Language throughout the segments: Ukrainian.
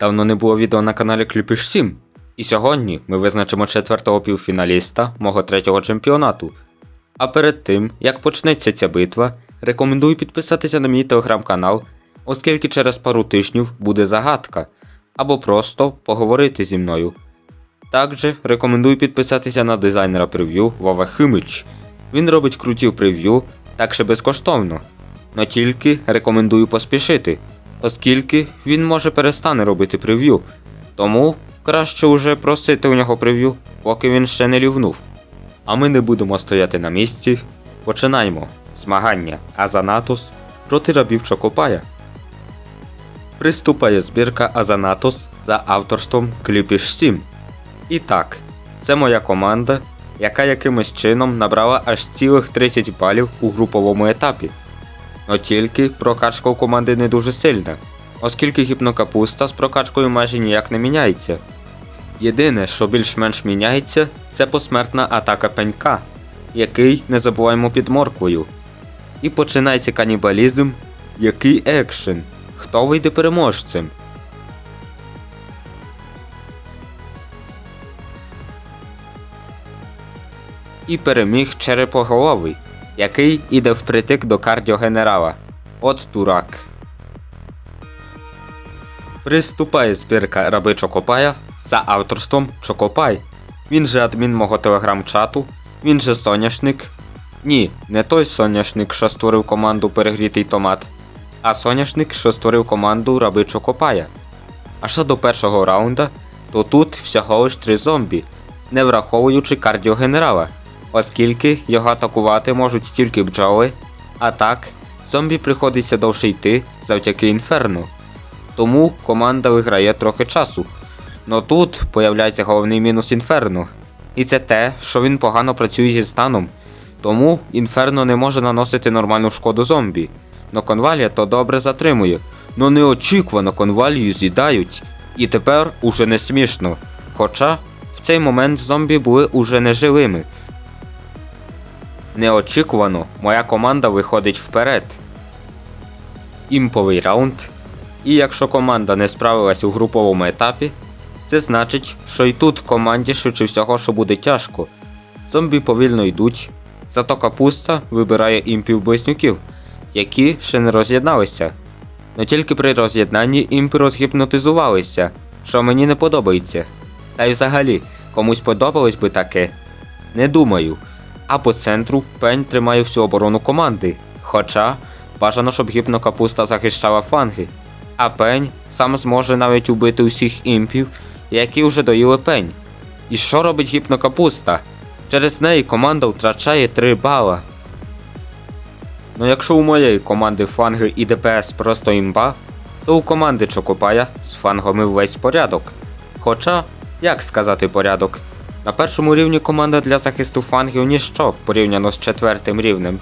Давно не було відео на каналі Кліпіш 7. І сьогодні ми визначимо четвертого півфіналіста мого третього чемпіонату. А перед тим, як почнеться ця битва, рекомендую підписатися на мій телеграм-канал, оскільки через пару тижнів буде загадка, або просто поговорити зі мною. Також рекомендую підписатися на дизайнера прев'ю Вова Химич. Він робить круті прев'ю, так що безкоштовно. Но тільки рекомендую поспішити, оскільки він може перестане робити прев'ю. Тому краще уже просити у нього прев'ю, поки він ще не лівнув. А ми не будемо стояти на місці. Починаємо змагання Азанатос проти рабів Чокопая. Приступає збірка Азанатос за авторством Кліпіш 7. І так, це моя команда, яка якимось чином набрала аж цілих 30 балів у груповому етапі. Но тільки прокачка у команди не дуже сильна, оскільки гіпнокапуста з прокачкою майже ніяк не міняється. Єдине, що більш-менш міняється, це посмертна атака пенька, який не забуваємо під морквою. І починається канібалізм, який екшен. Хто вийде переможцем? І переміг черепоголовий, який іде впритик до кардіогенерала. От дурак. Приступає збірка раби Чокопая за авторством Чокопай. Він же адмін мого телеграм-чату, він же соняшник. Ні, не той соняшник, що створив команду Перегрітий томат, а соняшник, що створив команду раби Чокопая. А що до першого раунда, то тут всього лиш три зомбі, не враховуючи кардіогенерала, оскільки його атакувати можуть тільки бджоли, а так, зомбі приходиться довше йти завдяки інферну. Тому команда виграє трохи часу. Но тут появляється головний мінус інферно. І це те, що він погано працює зі станом. Тому інферно не може наносити нормальну шкоду зомбі. Но конвалія то добре затримує. Но неочікувано конвалію з'їдають. І тепер уже не смішно. Хоча в цей момент зомбі були уже неживими. Неочікувано моя команда виходить вперед. Імповий раунд. І якщо команда не справилась у груповому етапі, це значить, що і тут в команді швидше всього, що буде тяжко. Зомбі повільно йдуть, зато капуста вибирає імпів близнюків, які ще не роз'єдналися. Но тільки при роз'єднанні імпи розгіпнотизувалися, що мені не подобається. Та й взагалі, комусь подобалось би таке? Не думаю. А по центру пень тримає всю оборону команди. Хоча бажано, щоб гіпнокапуста захищала фланги. А пень сам зможе навіть убити усіх імпів, які вже доїли пень. І що робить гіпнокапуста? Через неї команда втрачає 3 бала. Ну якщо у моєї команди фланги і ДПС просто імба, то у команди Чокопая з флангами весь порядок. Хоча, як сказати порядок? На першому рівні команда для захисту флангів ніщо порівняно з четвертим рівнем,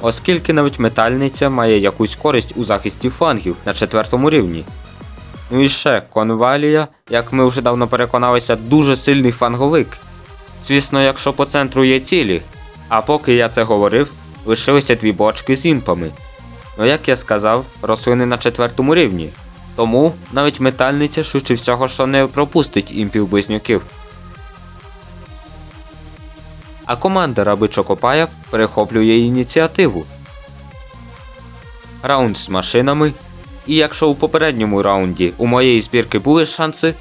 оскільки навіть метальниця має якусь користь у захисті флангів на четвертому рівні. Ну і ще конвалія, як ми вже давно переконалися, дуже сильний фланговик. Звісно, якщо по центру є цілі. А поки я це говорив, лишилися дві бочки з імпами. Ну як я сказав, рослини на четвертому рівні. Тому навіть метальниця швидше всього, що не пропустить імпів близнюків. А команда раби Чокопая перехоплює ініціативу. Раунд з машинами. І якщо у попередньому раунді у моєї збірки були шанси,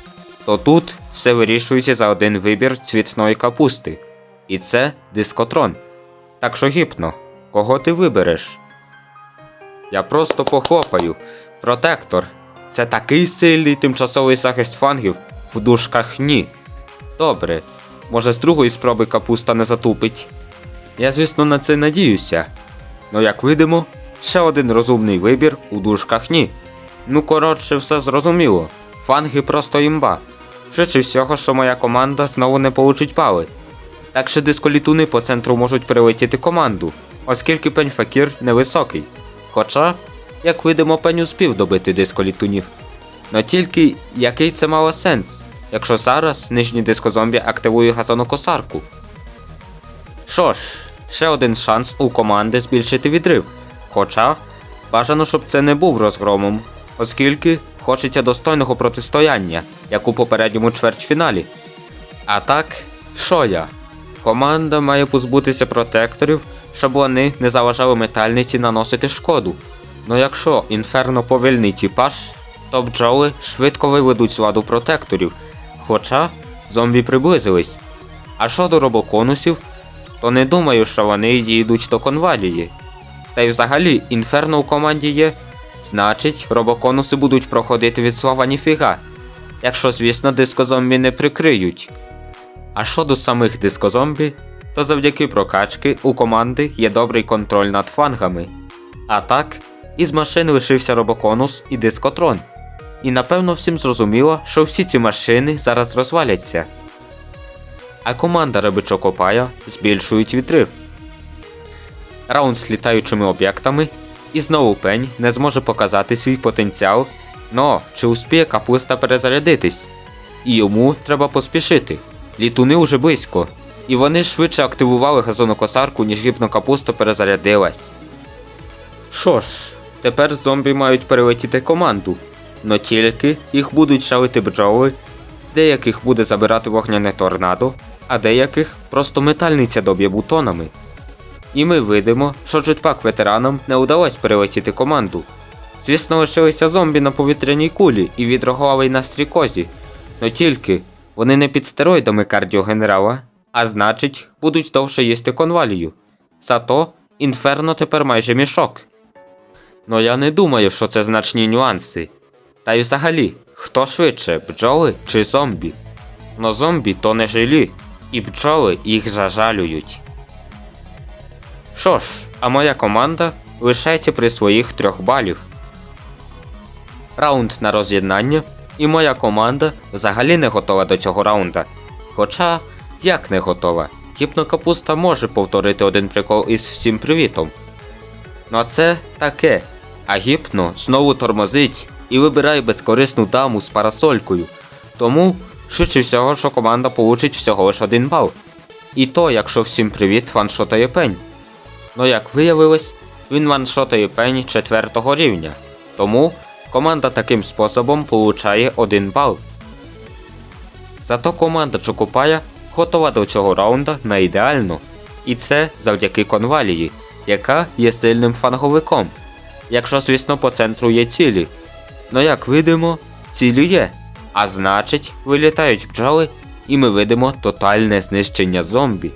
то тут все вирішується за один вибір цвітної капусти. І це дискотрон. Так що гіпно, кого ти вибереш? Я просто похлопаю. Протектор. Це такий сильний тимчасовий захист фангів в дужках ні. Добре, може з другої спроби капуста не затупить. Я, звісно, на це надіюся. Ну як видимо, ще один розумний вибір у дужках ні. Ну коротше, все зрозуміло. Фанги просто імба. Швидше всього, що моя команда знову не получить бали. Так що дисколітуни по центру можуть прилетіти команду, оскільки пень факір невисокий. Хоча, як видимо, пень успів добити дисколітунів. Но тільки який це мало сенс, якщо зараз нижній дискозомбі активує газонокосарку. Що ж, ще один шанс у команди збільшити відрив. Хоча бажано, щоб це не був розгромом, оскільки хочеться достойного протистояння, як у попередньому чвертьфіналі. А так, що я? Команда має позбутися протекторів, щоб вони не заважали метальниці наносити шкоду. Ну якщо інферно повільний тіпаж, то бджоли швидко виведуть з ладу протекторів, хоча зомбі приблизились. А щодо робоконусів, то не думаю, що вони дійдуть до конвалії. Та й взагалі інферно у команді є, значить, робоконуси будуть проходити від слова ніфіга, якщо, звісно, дискозомбі не прикриють. А щодо самих дискозомбі, то завдяки прокачки у команди є добрий контроль над флангами. А так, із машин лишився робоконус і дискотрон. І напевно всім зрозуміло, що всі ці машини зараз розваляться. А команда Рибичокопая збільшують відрив. Раунд з літаючими об'єктами, і знову пень не зможе показати свій потенціал, но чи успіє капуста перезарядитись? І йому треба поспішити. Літуни уже близько, і вони швидше активували газонокосарку, ніж гіпнокапуста перезарядилась. Що ж, тепер зомбі мають перелетіти команду, но тільки їх будуть шалити бджоли, деяких буде забирати вогняне торнадо, а деяких просто метальниця доб'є бутонами. І ми видимо, що джетпак ветеранам не удалось перелетіти команду. Звісно, лишилися зомбі на повітряній кулі і відроглавий на стрікозі, но тільки вони не під стероїдами кардіогенерала, а значить, будуть довше їсти конвалію. Зато інферно тепер майже мішок. Но я не думаю, що це значні нюанси. Та й взагалі, хто швидше, бджоли чи зомбі? Но зомбі то не жилі, і бджоли їх зажалюють. Що ж, а моя команда лишається при своїх трьох балів. Раунд на роз'єднання, і моя команда взагалі не готова до цього раунда. Хоча, як не готова, гіпнокапуста може повторити один прикол із всім привітом. Ну а це таке. А гіпно знову тормозить і вибирає безкорисну даму з парасолькою. Тому, швидше всього, що команда получить всього лиш один бал. І то, якщо всім привіт ваншотає пень. Ну як виявилось, він ваншотає пень четвертого рівня. Тому команда таким способом получає один бал. Зато команда Чокупая готова до цього раунда на ідеально. І це завдяки конвалії, яка є сильним фанговиком. Якщо, звісно, по центру є цілі. Ну як видимо, цілі є. А значить, вилітають бджоли, і ми видимо тотальне знищення зомбі.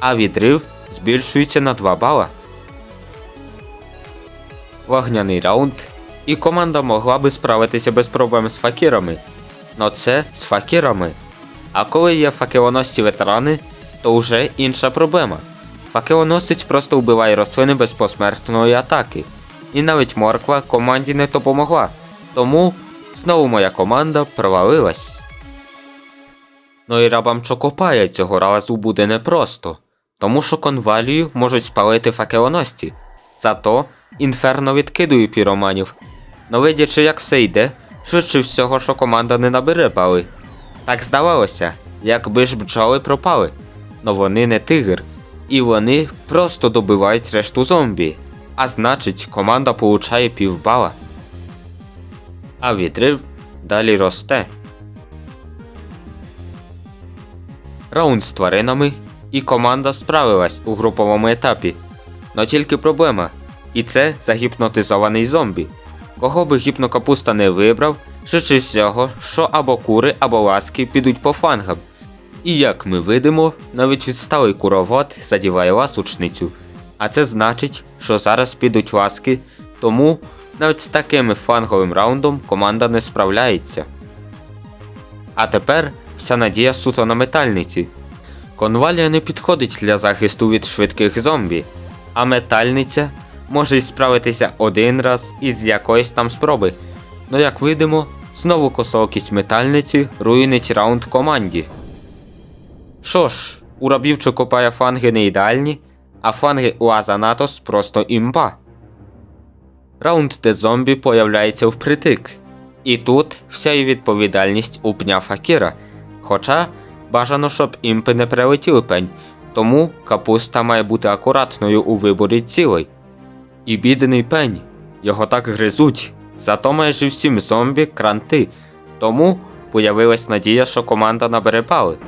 А відрив збільшується на 2 бала. Вогняний раунд, і команда могла би справитися без проблем з факірами. Но це з факірами. А коли є факелоносці ветерани, то вже інша проблема. Факелоносець просто вбиває рослини без посмертної атаки. І навіть морква команді не допомогла. Тому знову моя команда провалилась. Ну і рабам Чокопая цього разу буде непросто, тому що конвалію можуть спалити факелоносці. Зато інферно відкидує піроманів. Но видячи, як все йде, швидше всього, що команда не набере бали. Так здавалося, якби ж бджоли пропали. Но вони не тигр, і вони просто добивають решту зомбі. А значить, команда получає півбала. А відрив далі росте. Раунд з тваринами, і команда справилась у груповому етапі. Но тільки проблема. І це загіпнотизований зомбі. Кого би гіпнокапуста не вибрав, швидше всього, що або кури, або ласки підуть по фангам. І як ми видимо, навіть відсталий куровод задіває ласучницю. А це значить, що зараз підуть ласки, тому навіть з таким фанговим раундом команда не справляється. А тепер вся надія суто на метальниці. Конвалія не підходить для захисту від швидких зомбі, а метальниця може справитися один раз із якоїсь там спроби. Ну як видимо, знову косоокість метальниці руїнить раунд команді. Що ж, у рабів Чокопая фанги не ідеальні, а фанги у Азанатос просто імба. Раунд, де зомбі появляється впритик. І тут вся її відповідальність у пня Факіра. Хоча бажано, щоб імпи не прилетіли пень, тому капуста має бути акуратною у виборі цілей. І бідний пень, його так гризуть, Зато майже всім зомбі кранти, тому появилась надія, що команда набере бали.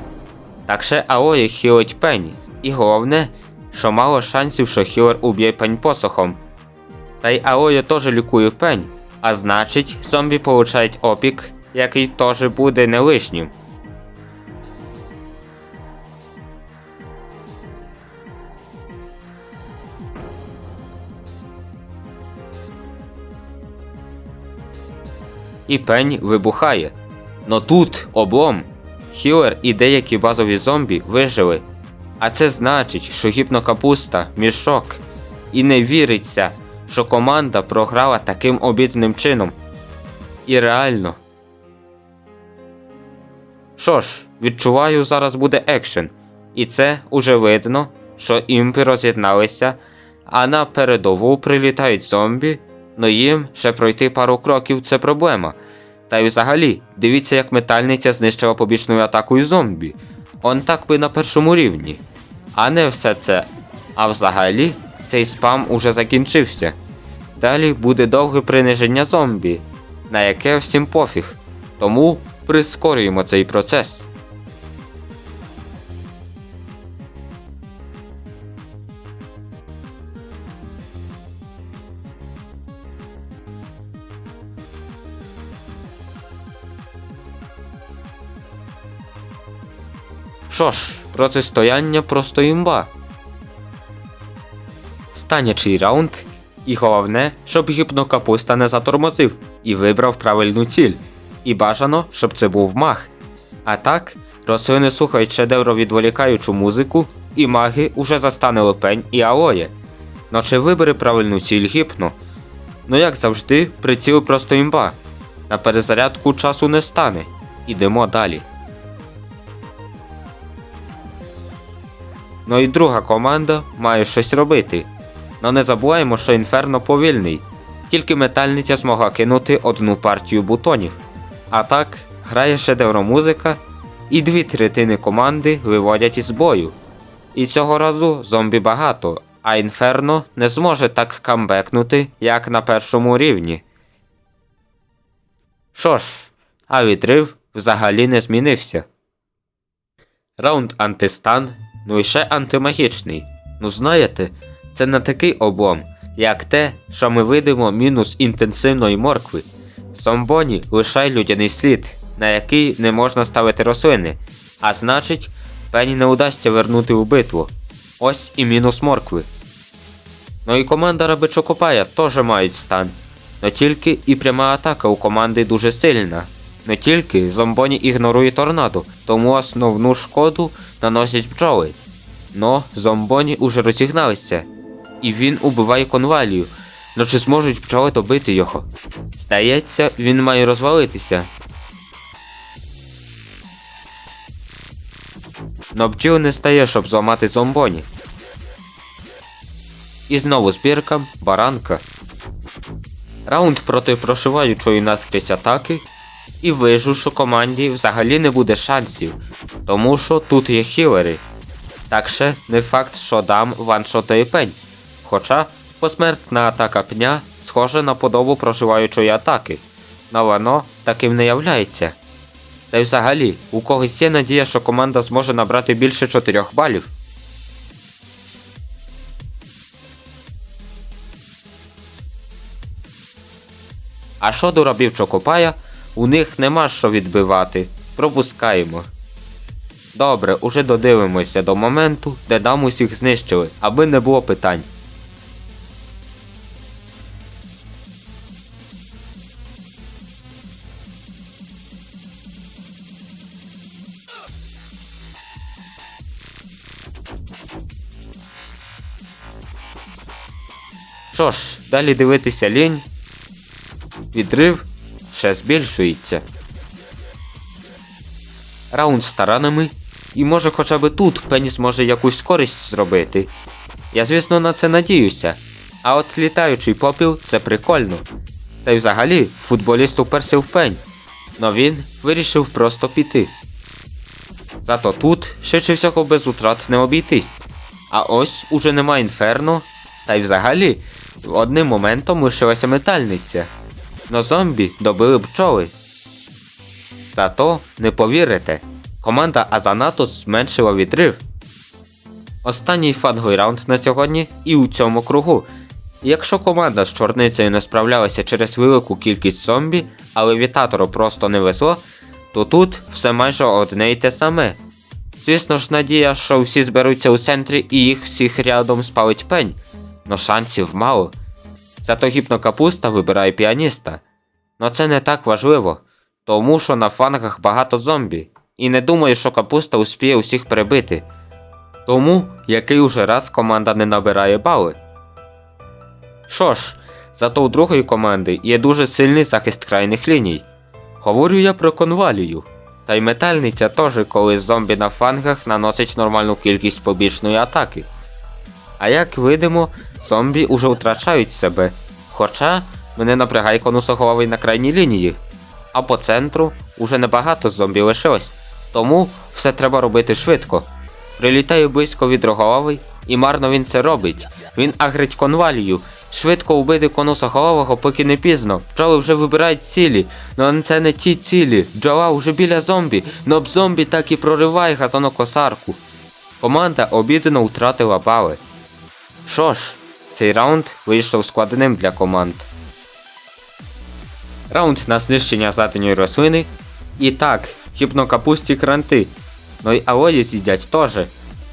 Так ще Аої хілить пені. І головне, що мало шансів, що хілер уб'є пень посохом. Та й Аої теж лікує пень, а значить, зомбі получають опік, який теж буде не лишнім. І пень вибухає. Но тут облом. Хілер і деякі базові зомбі вижили. А це значить, що гіпнокапуста, мішок. І не віриться, що команда програла таким обідним чином. І реально. Що ж, відчуваю, зараз буде екшен. І це уже видно, що імпи роз'єдналися, а на передову прилітають зомбі, но їм ще пройти пару кроків це проблема. Та й взагалі, дивіться, як метальниця знищила побічною атакою зомбі. Он так би на першому рівні. А не все це. А взагалі, цей спам уже закінчився. Далі буде довге приниження зомбі, на яке всім пофіг. Тому прискорюємо цей процес. Що ж, протистояння просто імба. Станячий раунд, і головне, щоб гіпнокапуста не затормозив і вибрав правильну ціль. І бажано, щоб це був маг. А так, рослини слухають шедевро відволікаючу музику, і маги уже застанили пень і алоє. Но чи вибери правильну ціль гіпно? Ну як завжди, приціл просто імба. На перезарядку часу не стане. Ідемо далі. Ну і друга команда має щось робити. Но не забуваємо, що інферно повільний. Тільки метальниця змогла кинути одну партію бутонів. А так, грає шедевромузика, і дві третини команди виводять із бою. І цього разу зомбі багато, а інферно не зможе так камбекнути, як на першому рівні. Що ж, а відрив взагалі не змінився. Раунд антистан, ну ще антимагічний. Ну знаєте, це не такий облом, як те, що ми видимо мінус інтенсивної моркви. Зомбоні лишає людяний слід, на який не можна ставити рослини, а значить, пені не удасться вернути у битву. Ось і мінус моркви. Ну і команда Рабичокопая теж мають стан. Но тільки і пряма атака у команди дуже сильна. Не тільки зомбоні ігнорує торнадо, тому основну шкоду наносять бджоли. Но зомбоні уже розігналися, і він убиває конвалію. Ну чи зможуть бджоли добити його? Здається, він має розвалитися. Но бджіл не стає, щоб зламати зомбоні. І знову збірка баранка. Раунд проти прошиваючої наскрізь атаки. І вижу, що команді взагалі не буде шансів, тому що тут є хілери. Так ще не факт, що дам ваншотає пень. Хоча посмертна атака пня схожа на подобу прошиваючої атаки, но воно таким не являється. Та й взагалі, у когось є надія, що команда зможе набрати більше 4 балів. А щодо рабів Чокопая, у них нема що відбивати. Пропускаємо. Добре, уже додивимося до моменту, де дам усіх знищили, аби не було питань. Що ж, далі дивитися лінь. Відрив ще збільшується. Раунд з таранами. І може хоча б тут Пеніс може якусь користь зробити. Я, звісно, на це надіюся. А от літаючий попіл це прикольно. Та й взагалі футболіст уперся в пень. Но він вирішив просто піти. Зато тут чи всього без утрат не обійтись. А ось уже нема інферно, та й взагалі одним моментом лишилася метальниця. Но зомбі добили бджоли. Зато не повірите, команда Азанатос зменшила відрив. Останній фангой раунд на сьогодні і у цьому кругу. Якщо команда з чорницею не справлялася через велику кількість зомбі, а левітатору просто не везло, то тут все майже одне й те саме. Звісно ж, надія, що всі зберуться у центрі і їх всіх рядом спалить пень, но шансів мало. Зато гіпнокапуста вибирає піаніста. Но це не так важливо, тому що на флангах багато зомбі, і не думаю, що капуста успіє усіх перебити. Тому який уже раз команда не набирає бали. Що ж, зато у другої команди є дуже сильний захист крайних ліній. Говорю я про конвалію. Та й метальниця теж, коли зомбі на флангах наносить нормальну кількість побічної атаки. А як видимо, зомбі уже втрачають себе. Хоча мене напрягає конусоголовий на крайній лінії. А по центру уже небагато зомбі лишилось. Тому все треба робити швидко. Прилітаю близько від роголовий, і марно він це робить. Він агрить конвалію. Швидко вбити конусоголового, поки не пізно. Бджоли вже вибирають цілі, но це не ті цілі. Бджола вже біля зомбі, но б зомбі так і прориває газонокосарку. Команда обідано втратила бали. Що ж, цей раунд вийшов складним для команд. Раунд на знищення задньої рослини. І так, гіпнокапусті кранти. Ну й алої з'їдять теж.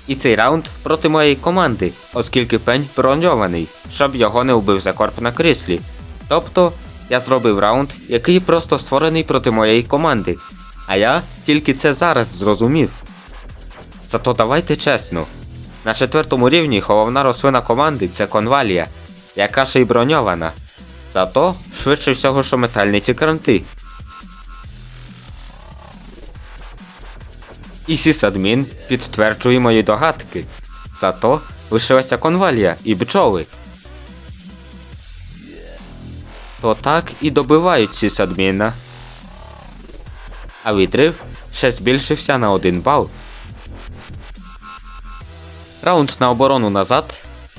І цей раунд проти моєї команди, оскільки пень броньований, щоб його не вбив закорп на кріслі. Тобто, я зробив раунд, який просто створений проти моєї команди. А я тільки це зараз зрозумів. Зато давайте чесно. На четвертому рівні головна рослина команди це конвалія, яка ще й броньована. Зато швидше всього, що метальниці кранти. І сісадмін підтверджує мої догадки. Зато лишилася конвалія і бджоли. То так і добивають сісадміна. А відрив ще збільшився на один бал. Раунд на оборону назад,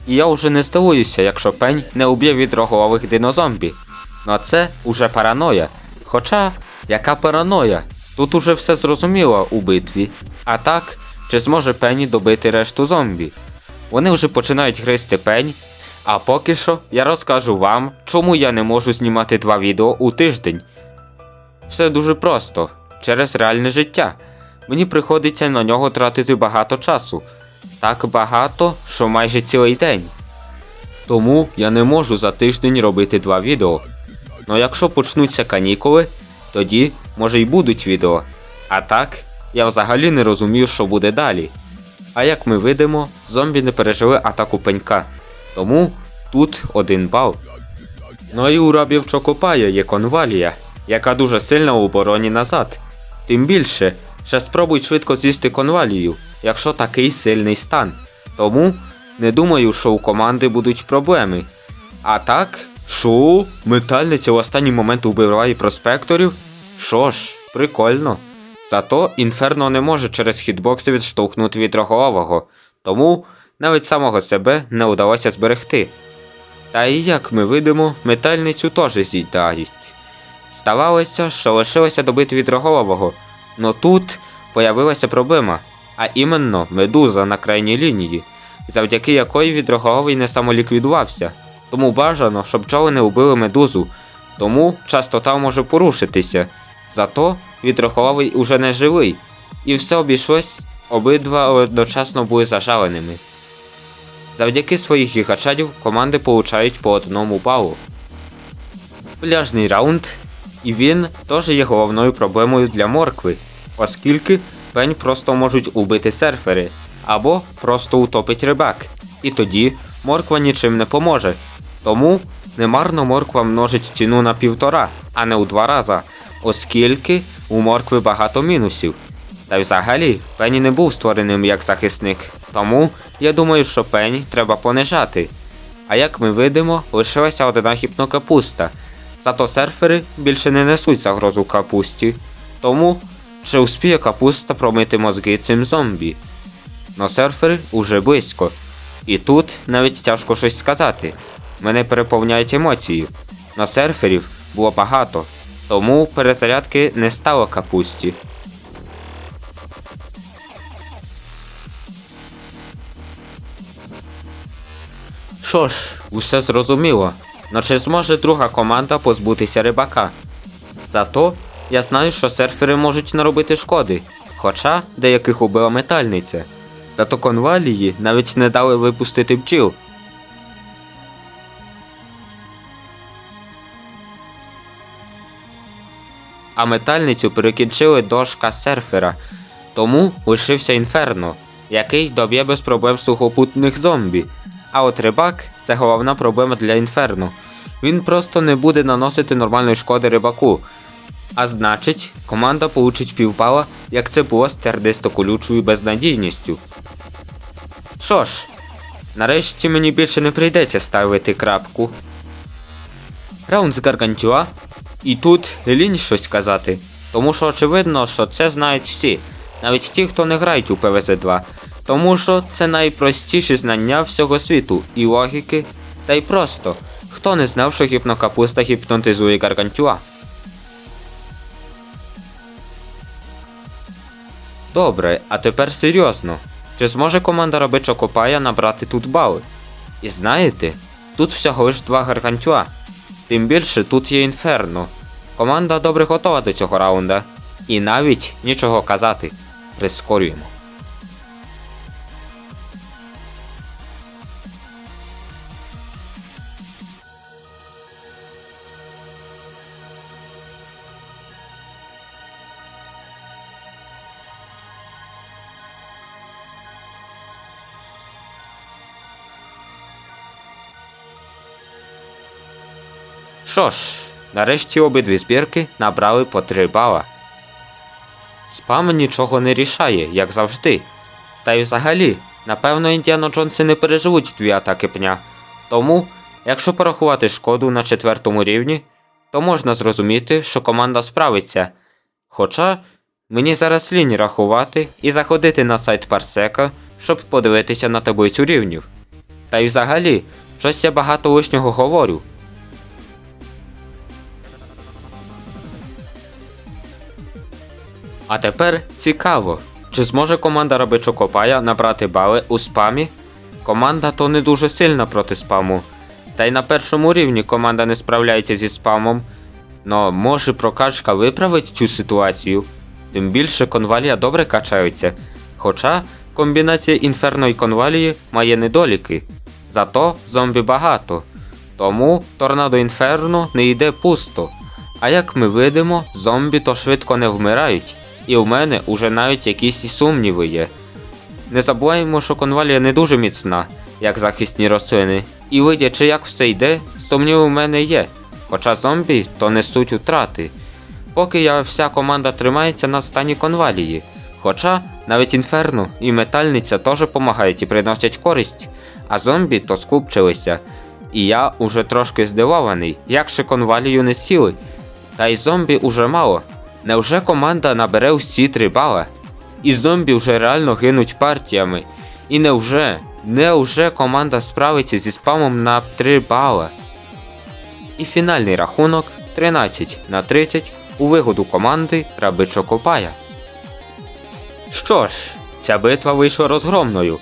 і я вже не здивуюся, якщо пень не уб'є від рогових динозомбі. Ну а це уже параноя. Хоча, яка параноя? Тут уже все зрозуміло у битві. А так, чи зможе Пенні добити решту зомбі? Вони вже починають гризти пень. А поки що я розкажу вам, чому я не можу знімати два відео у тиждень. Все дуже просто, через реальне життя. Мені приходиться на нього тратити багато часу. Так багато, що майже цілий день. Тому я не можу за тиждень робити два відео. Ну якщо почнуться канікули, тоді може й будуть відео. А так, я взагалі не розумію, що буде далі. А як ми видимо, зомбі не пережили атаку пенька. Тому тут один бал. Ну і у рабів Чокопая є конвалія, яка дуже сильна у обороні назад. Тим більше, ще спробуй швидко з'їсти конвалію, якщо такий сильний стан. Тому не думаю, що у команди будуть проблеми. А так, що? Метальниця в останній момент убиває проспекторів? Що ж, прикольно. Зато інферно не може через хітбокси відштовхнути від рогового, тому навіть самого себе не вдалося зберегти. Та і як ми видимо, метальницю теж з'їдають. Ставалося, що лишилося добити від рогового, но тут появилася проблема, а іменно медуза на крайній лінії, завдяки якої відроговий не самоліквідувався. Тому бажано, щоб пчоли не вбили медузу, тому частота може порушитися. Зато відраховий уже не живий, і все обійшлось, обидва одночасно були зажаленими. Завдяки своїх гігачадів команди получають по одному балу. Пляжний раунд, і він теж є головною проблемою для моркви, оскільки пень просто можуть убити серфери або просто утопить рибак. І тоді морква нічим не поможе. Тому немарно морква множить ціну на півтора, а не у два рази, оскільки у моркви багато мінусів. Та й взагалі Пенні не був створеним як захисник, тому я думаю, що Пенні треба понижати. А як ми видимо, лишилася одна гіпнокапуста. Зато серфери більше не несуть загрозу капусті. Тому чи успіє капуста промити мозги цим зомбі. Но серфери уже близько. І тут навіть тяжко щось сказати. Мене переповняють емоції. На серферів було багато, тому перезарядки не стало капусті. Що ж, усе зрозуміло. Но чи зможе друга команда позбутися рибака? Зато я знаю, що серфери можуть наробити шкоди, хоча деяких убила метальниця. Зато конвалії навіть не дали випустити бджіл. А метальницю перекінчили дошка серфера, тому лишився інферно, який доб'є без проблем сухопутних зомбі. А от рибак це головна проблема для інферно. Він просто не буде наносити нормальної шкоди рибаку. А значить, команда получить півбала, як це було з тердисто-колючою безнадійністю. Що ж, нарешті мені більше не прийдеться ставити крапку. Раунд з Гаргантюа. І тут лінь щось казати, тому що очевидно, що це знають всі, навіть ті, хто не грають у ПВЗ-2, тому що це найпростіші знання всього світу і логіки, та й просто, хто не знав, що гіпнокапуста гіпнотизує Гаргантюа. Добре, а тепер серйозно. Чи зможе команда Рабичо Копая набрати тут бали? І знаєте, тут всього лиш два гаргантюа. Тим більше тут є інферно. Команда добре готова до цього раунда. І навіть нічого казати. Прискорюємо. Що ж, нарешті обидві збірки набрали по 3 бала. Спам нічого не рішає, як завжди. Та й взагалі, напевно, Індіано Джонси не переживуть дві атаки пня. Тому, якщо порахувати шкоду на четвертому рівні, то можна зрозуміти, що команда справиться. Хоча мені зараз лінь рахувати і заходити на сайт Парсека, щоб подивитися на таблицю рівнів. Та й взагалі, щось я багато лишнього говорю. А тепер цікаво, чи зможе команда Рабичо Копая набрати бали у спамі? Команда то не дуже сильна проти спаму. Та й на першому рівні команда не справляється зі спамом. Но може прокачка виправить цю ситуацію. Тим більше конвалія добре качаються. Хоча комбінація інферно і конвалії має недоліки. Зато зомбі багато. Тому торнадо інферно не йде пусто. А як ми видимо, зомбі то швидко не вмирають, і в мене уже навіть якісь сумніви є. Не забуваємо, що конвалія не дуже міцна, як захисні рослини, і видячи, як все йде, сумніви в мене є. Хоча зомбі то несуть утрати. Поки я вся команда тримається на стані конвалії. Хоча навіть інферно і метальниця теж допомагають і приносять користь, а зомбі то скупчилися. І я уже трошки здивований, як ще конвалію не сіли. Та й зомбі уже мало. Невже команда набере всі три бала? І зомбі вже реально гинуть партіями. І невже, невже команда справиться зі спамом на 3 бала? І фінальний рахунок 13 на 30 у вигоду команди Рабичо Копая. Що ж, ця битва вийшла розгромною.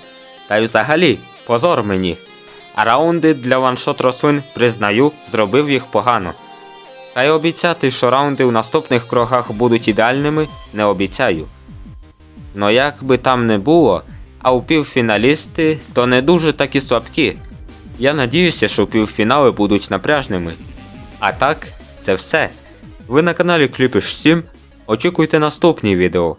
Та й взагалі, позор мені. А раунди для ваншот рослин, признаю, зробив їх погано. Та й обіцяти, що раунди у наступних кроках будуть ідеальними, не обіцяю. Но як би там не було, а у півфіналісти то не дуже такі слабкі. Я надіюся, що півфінали будуть напряжними. А так, це все. Ви на каналі Кліпіш 7. Очікуйте наступні відео.